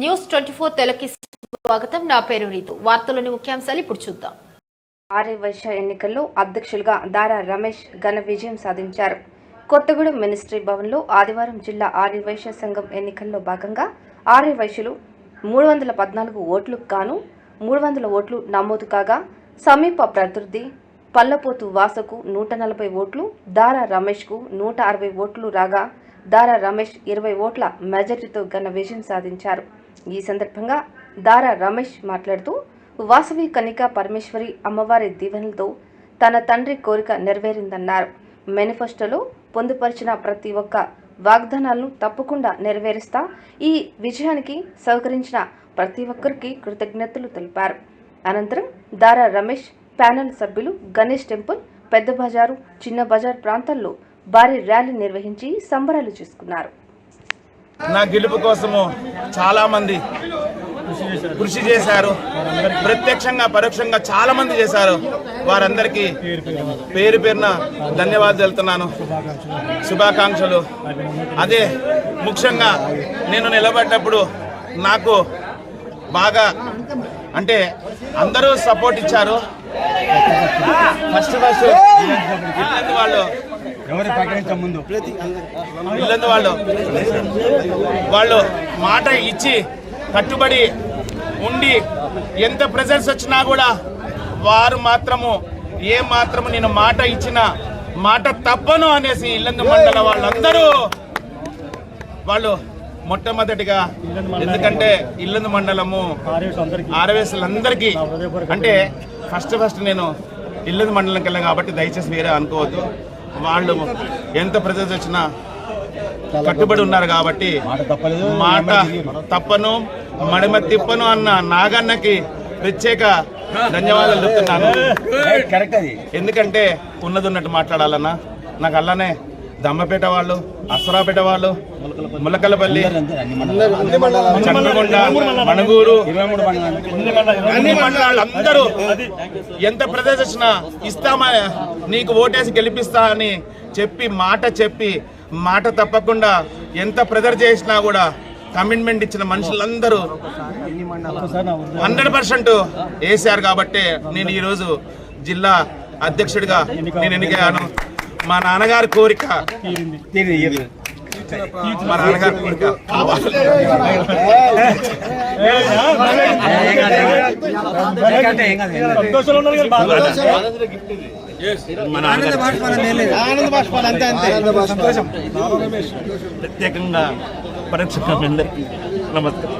News twenty four తెలుగుకి స్వాగతం. నా పేరు రీతు. వార్తలోని ముఖ్యాంశాలు ఇప్పుడు చూద్దాం. ఆర్య వైశ్య ఎన్నికల్లో అధ్యక్షులుగా దారా రమేష్ ఘన విజయం సాధించారు. కొత్తగూడెం మినిస్ట్రీ భవన్లో ఆదివారం జిల్లా ఆర్యవైశ్య సంఘం ఎన్నికల్లో భాగంగా ఆర్య వైశ్యులు మూడు వందల పద్నాలుగు ఓట్లు గాను మూడు వందల ఓట్లు నమోదు కాగా సమీప ప్రతినిధి పల్లపోతు వాసకు నూట నలభై ఓట్లు దారా రమేష్కు నూట అరవై ఓట్లు రాగా దారా రమేష్ ఇరవై ఓట్ల మెజారిటీతో ఘన విజయం సాధించారు. ఈ సందర్భంగా దారా రమేష్ మాట్లాడుతూ వాసవి కనిక పరమేశ్వరి అమ్మవారి దీవెనలతో తన తండ్రి కోరిక నెరవేరిందన్నారు. మేనిఫెస్టోలో పొందుపరిచిన ప్రతి ఒక్క వాగ్దానాలను తప్పకుండా నెరవేరుస్తా ఈ విజయానికి సహకరించిన ప్రతి ఒక్కరికి కృతజ్ఞతలు తెలిపారు. అనంతరం దారా రమేష్ ప్యానెల్ సభ్యులు గణేష్ టెంపుల్ పెద్ద బజారు చిన్న బజార్ ప్రాంతాల్లో భారీ ర్యాలీ నిర్వహించి సంబరాలు చేసుకున్నారు. నా గెలుపు కోసము చాలా మంది కృషి చేశారు. ప్రత్యక్షంగా పరోక్షంగా చాలా మంది చేశారు. వారందరికీ పేరు పేరున ధన్యవాదాలు తెలుతున్నాను శుభాకాంక్షలు. అదే ముఖ్యంగా నేను నిలబడ్డప్పుడు నాకు బాగా అంటే అందరూ సపోర్ట్ ఇచ్చారు. ఫస్ట్ ఫస్ట్ వాళ్ళు ఎవరి ప్రకటించే ముందు? ఇల్లందు వాళ్ళు. వాళ్ళు మాట ఇచ్చి కట్టుబడి ఉండి ఎంత ప్రెజర్స్ వచ్చినా కూడా వారు మాత్రము ఏ మాత్రము నేను మాట ఇచ్చిన మాట తప్పను అనేసి ఇల్లందు మండల వాళ్ళందరూ వాళ్ళు మొట్టమొదటిగా ఎందుకంటే ఇల్లందు మండలము ఆర్ఎస్ఎల్ అంటే ఫస్ట్ ఫస్ట్ నేను ఇల్లందు మండలంకి వెళ్ళాను కాబట్టి దయచేసి వేరే అనుకోవద్దు. వాళ్ళు ఎంత ప్రెజర్స్ వచ్చినా కట్టుబడి ఉన్నారు కాబట్టి మాట తప్పను మడిమ తిప్పను అన్న నాగన్నకి ప్రత్యేక ధన్యవాదాలు చెప్తున్నాను. ఎందుకంటే ఉన్నది ఉన్నట్టు మాట్లాడాలన్నా నాకు అల్లనే దమ్మపేట వాళ్ళు అసరాపేట వాళ్ళు ములకలపల్లి చంద్రగొండ మణుగూరు మండలాలు అన్ని అందరూ ఎంత ప్రదర్శన ఇస్తామా? నీకు ఓటేసి గెలిపిస్తా అని చెప్పి మాట చెప్పి మాట తప్పకుండా ఎంత ప్రదర్ చేసినా కూడా కమిట్మెంట్ ఇచ్చిన మనుషులందరూ హండ్రెడ్ పర్సెంట్ వేసారు కాబట్టి నేను ఈరోజు జిల్లా అధ్యక్షుడిగా నేను ఎన్నికయ్యాను. మా నాన్నగారి కోరిక. తీరి మా నాన్నగారి కోరిక. ప్రత్యేకంగా పరీక్ష నమస్కారం.